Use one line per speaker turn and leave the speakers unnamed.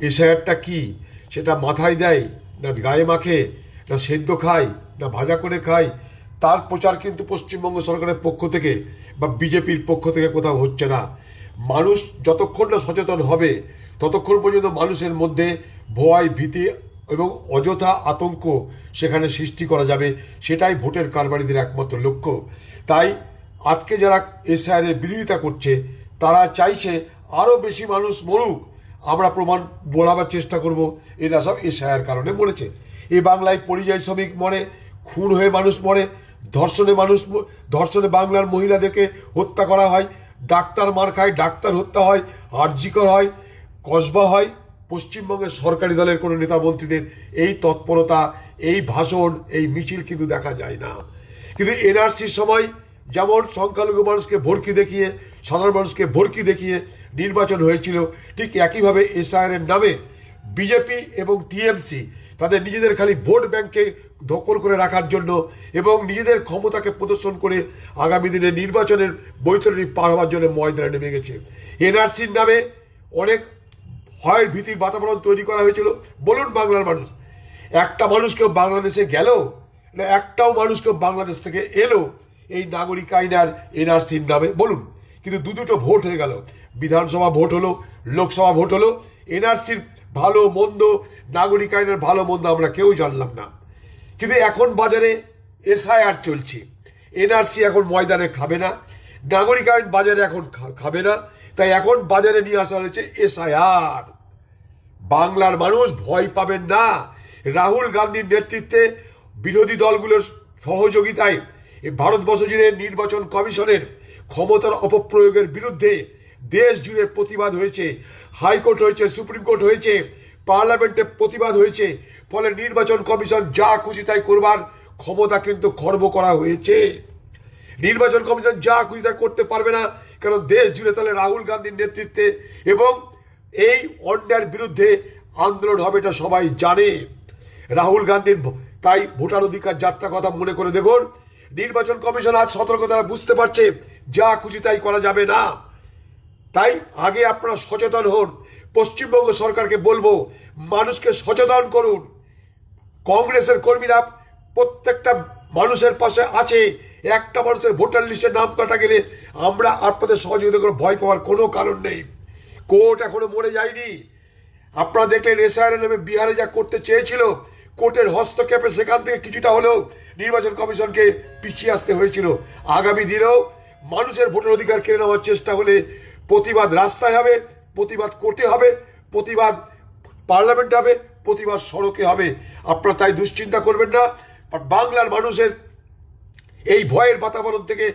এসআইআরটা কি? সেটা মাথায় দেয়, না গায়ে মাখে, না সেদ্ধ খায়, না ভাজা করে খায়। তার প্রচার কিন্তু পশ্চিমবঙ্গ সরকারের পক্ষ থেকে বা বিজেপির পক্ষ থেকে কোথাও হচ্ছে না। মানুষ যতক্ষণ না সচেতন হবে, ততক্ষণ পর্যন্ত মানুষের মধ্যে ভয়, ভীতি এবং অযথা আতঙ্ক সেখানে সৃষ্টি করা যাবে। সেটাই ভোটের কারবারিদের একমাত্র লক্ষ্য। তাই আজকে যারা এসআইআরের বিরোধিতা করছে, তারা চাইছে আরও বেশি মানুষ মরুক। আমরা প্রমাণ বলাবার চেষ্টা করব। এরা সব এসআইআর কারণে মরেছে। এ বাংলায় পরিযায়ী শ্রমিক মরে, খুন হয়ে মানুষ মরে, ধর্ষণে মানুষ ধর্ষণে বাংলার মহিলাদেরকে হত্যা করা হয়, ডাক্তার মার খায়, ডাক্তার হত্যা হয়, আর্জিকর হয়, কসবা হয়। পশ্চিমবঙ্গের সরকারি দলের কোনো নেতা মন্ত্রীদের এই তৎপরতা, এই ভাষণ, এই মিছিল কিন্তু দেখা যায় না। কিন্তু এনআরসির সময় যেমন সংখ্যালঘু মানুষকে ভর্কি দেখিয়ে, সাধারণ মানুষকে ভর্কি দেখিয়ে নির্বাচন হয়েছিল, ঠিক একইভাবে এসআইআর এর নামে বিজেপি এবং টিএমসি তাদের নিজেদের খালি ভোট ব্যাংকে দখল করে রাখার জন্য এবং নিজেদের ক্ষমতাকে প্রদর্শন করে আগামী দিনে নির্বাচনের বৈতরণী পার হওয়ার জন্য ময়দানে নেমে গেছে। এনআরসির নামে অনেক ভয়ের ভীতির বাতাবরণ তৈরি করা হয়েছিল। বলুন বাংলার মানুষ, একটা মানুষ কেউ বাংলাদেশে গেল না একটাও মানুষ কেউ বাংলাদেশ থেকে এলো? এই নাগরিক আইন আর এনআরসির নামে। বলুন কিন্তু দু দুটো ভোট হয়ে গেল। বিধানসভা ভোট হলো, লোকসভা ভোট হলো, এনআরসির ভালো মন্দ নাগরিক আইনের ভালো মন্দ আমরা কেউ জানলাম না। কিন্তু এখন বাজারে এসআইআর চলছে। এনআরসি এখন ময়দানে খাবে না নাগরিক আইন বাজারে এখন খাবে না, তাই এখন বাজারে নিয়ে আসা হয়েছে এসআইআর। বাংলার মানুষ ভয় পাবেন না। রাহুল গান্ধীর নেতৃত্বে বিরোধী দলগুলোর সহযোগিতায় ভারতবর্ষ জুড়ে নির্বাচন কমিশনের ক্ষমতার অপপ্রয়োগের বিরুদ্ধে দেশ জুড়ে প্রতিবাদ হয়েছে। হাইকোর্ট হয়েছে, সুপ্রিম কোর্ট হয়েছে, পার্লামেন্টে প্রতিবাদ হয়েছে। ফলে নির্বাচন কমিশন যা খুশি তাই করবার ক্ষমতা কিন্তু খর্ব করা হয়েছে। নির্বাচন কমিশন যা খুশি তা করতে পারবে না, কারণ দেশ জুড়ে তাহলে রাহুল গান্ধীর নেতৃত্বে এবং এই অন্যায়ের বিরুদ্ধে আন্দোলন হবে এটা সবাই জানে। রাহুল গান্ধীর তাই ভোটার অধিকার যাত্রা কথা মনে করে দেখুন। নির্বাচন কমিশন আজ সতর্কতারা বুঝতে পারছে যা খুশি তাই করা যাবে না। তাই আগে আপনারা সচেতন হন। পশ্চিমবঙ্গ সরকারকে বলব, মানুষকে সচেতন করুন। কংগ্রেসের কর্মীরা প্রত্যেকটা মানুষের পাশে আছে। একটা মানুষের ভোটার লিস্টে নাম কাটা গেলে আমরা আপনাদের সহযোগিতা করে ভয় পাওয়ার কোনো কারণ নেই। কোর্ট এখনও মরে যায়নি। আপনারা দেখলেন এসআইআর নামে বিহারে যা করতে চেয়েছিল, কোর্টের হস্তক্ষেপে সেখান থেকে কিছুটা হলেও নির্বাচন কমিশনকে পিছিয়ে আসতে হয়েছিল। আগামী দিনেও মানুষের ভোটের অধিকার কেড়ে নেওয়ার চেষ্টা হলে প্রতিবাদ রাস্তায় হবে, প্রতিবাদ কোর্টে হবে, প্রতিবাদ পার্লামেন্ট হবে, প্রতিবাদ সড়কে হবে। আপনারা তাই দুশ্চিন্তা করবেন না। বাংলার মানুষের এই ভয়ের বাতাবরণ থেকে